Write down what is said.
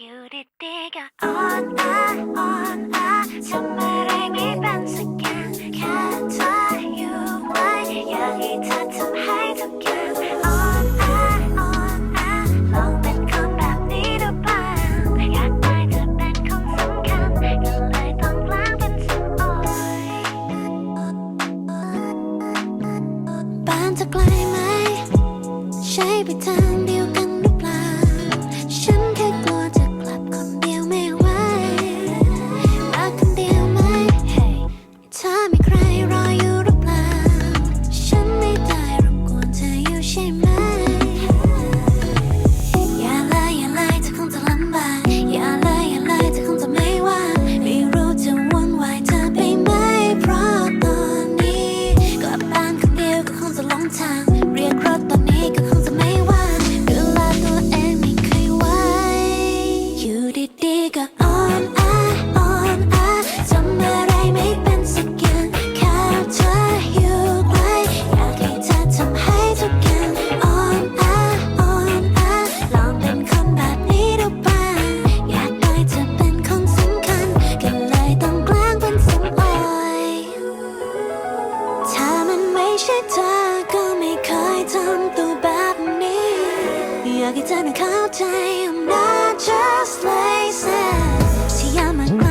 อยู่ดีๆก็ออนอะออนอะทำอะไรไม่เป็นสักอย่แค่เธออยู่ไว้อยากให้เธอทำให้ทุกอย่างออนอะออนอะลองเป็นคนแบบนี้ดูบ้างอยากได้เธอเป็นคนสำคัญก็เลยต้งกลางเป็นสุดอ่อยบ้านจะไกลไหม ใช่ไปทางเดียวกัน ใช่เธอก็ไม่เคยทำตัวแบบนี้ อยากให้เธอนั้เข้าใจ I'm not just lazy ที่ยามัน